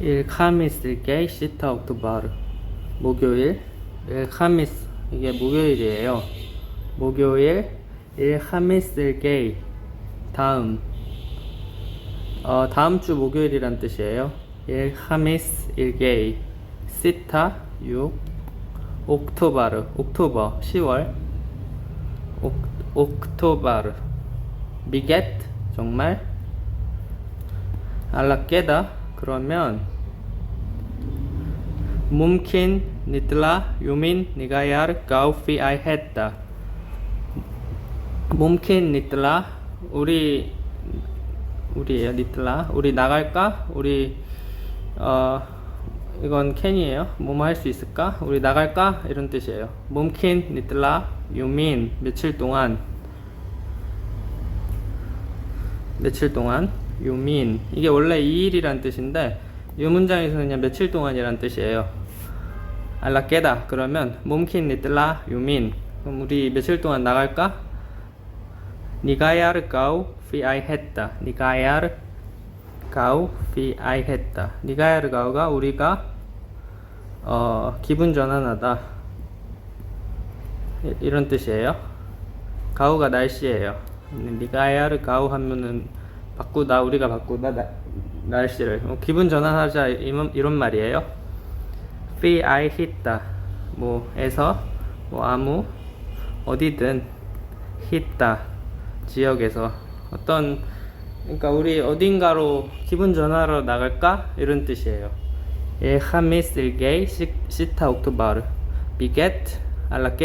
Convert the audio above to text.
Il Gay Sita Oktober 목요일 Il Khamis 이게 목요일이에요. 목요일 il Gay 다음 어 다음 주 목요일이란 뜻이에요. Khamis il Gay Sita 6 옥토바르 옥토버 10월 옥, 옥토바르 미겟 정말 알라 깨다 그러면 뭄킨 니틀라 유민 니가야르 가우피 아이 했다. 뭄킨 니틀라 우리 우리예요 니틀라. 우리 나갈까? 우리 어 이건 캔이에요. 뭐뭐 할 수 있을까? 우리 나갈까? 이런 뜻이에요. 뭄킨 니틀라 유민 며칠 동안. 며칠 동안 유민 이게 원래 2일이란 뜻인데 이 문장에서는 그냥 며칠 동안이란 뜻이에요. 알라 깨다. 그러면 몸킨 니틀라. 유민 그럼 우리 며칠 동안 나갈까? 니가야르 가우 피 아이 했다. 니가야르 가우 피 아이 했다. 니가야르 가우가 우리가 어 기분 전환하다. 이- 이런 뜻이에요. 가우가 날씨예요. 니가야르 가우 하면은 바꾸다 우리가 바꾸다 나- 날씨를. 어, 기분 전환하자 이런, 이런 말이에요. 피 아이 히다 뭐에서 뭐 아무 어디든 히다 지역에서. 어떤 그러니까 우리 어딘가로 기분 전환하러 나갈까? 이런 뜻이에요. 예 하미스 일게이 시타 옥토바르. 비겟 알라